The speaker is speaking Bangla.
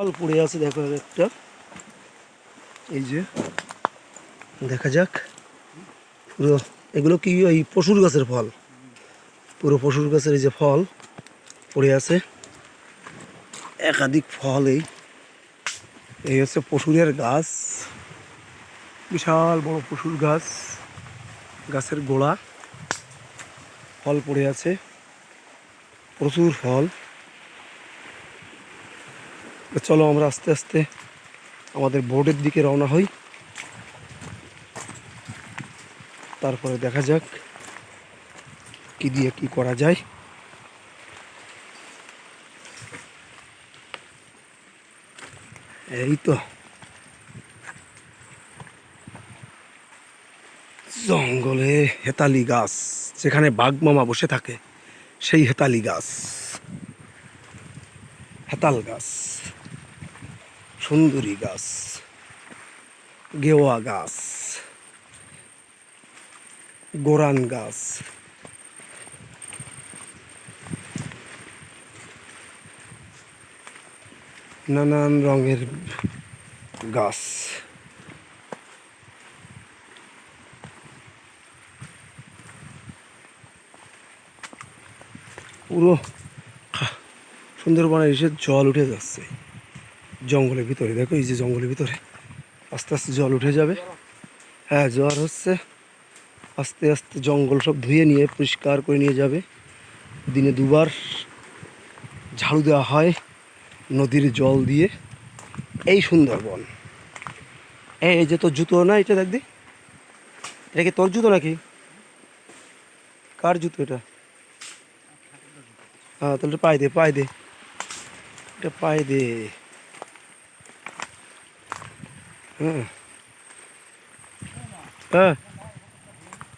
ফল পড়ে আছে দেখো এক একটা। এই যে, দেখা যাক। পুরো, এগুলো কি ওই পশুর গাছের ফল? পুরো পশুর গাছের এই যে ফল পড়ে আছে। একাধিক ফল এই। এই হচ্ছে পশুরের গাছ। বিশাল বড় পশুর গাছ। গাছের গোড়া। ফল পড়ে আছে। প্রচুর ফল। চলো আমরা আস্তে আস্তে আমাদের বোর্ডের দিকে রওনা হই। তারপরে দেখা যাক কি দিয়ে কি করা যায়। এই তো। জঙ্গলে হেতালি গাছ, যেখানে বাঘ মামা বসে থাকে, সেই হেতালি গাছ। হেতাল গাছ। সুন্দরী গাছ, গেওয়া গাছ, গোরান গাছ। নানান রঙের গাছ। পুরো সুন্দরবনের এসে জল উঠে যাচ্ছে। জঙ্গলের ভিতরে। দেখো এই যে জঙ্গলের ভিতরে। আস্তে আস্তে জল উঠে যাবে। হ্যাঁ জ্বর হচ্ছে আস্তে আস্তে জঙ্গল সব ধুয়ে নিয়ে পরিষ্কার করে নিয়ে যাবে। দিনে দুবার ঝাড়ু দেওয়া হয় নদীর জল দিয়ে। এই সুন্দরবন। এই এই যে তোর জুতো না এটা দেখ দি। এটা কি তোর জুতো নাকি? কার জুতো এটা? হ্যাঁ তাহলে পায়ে দে পায়ে দে। এটা পায়ে দে। হ্যাঁ হ্যাঁ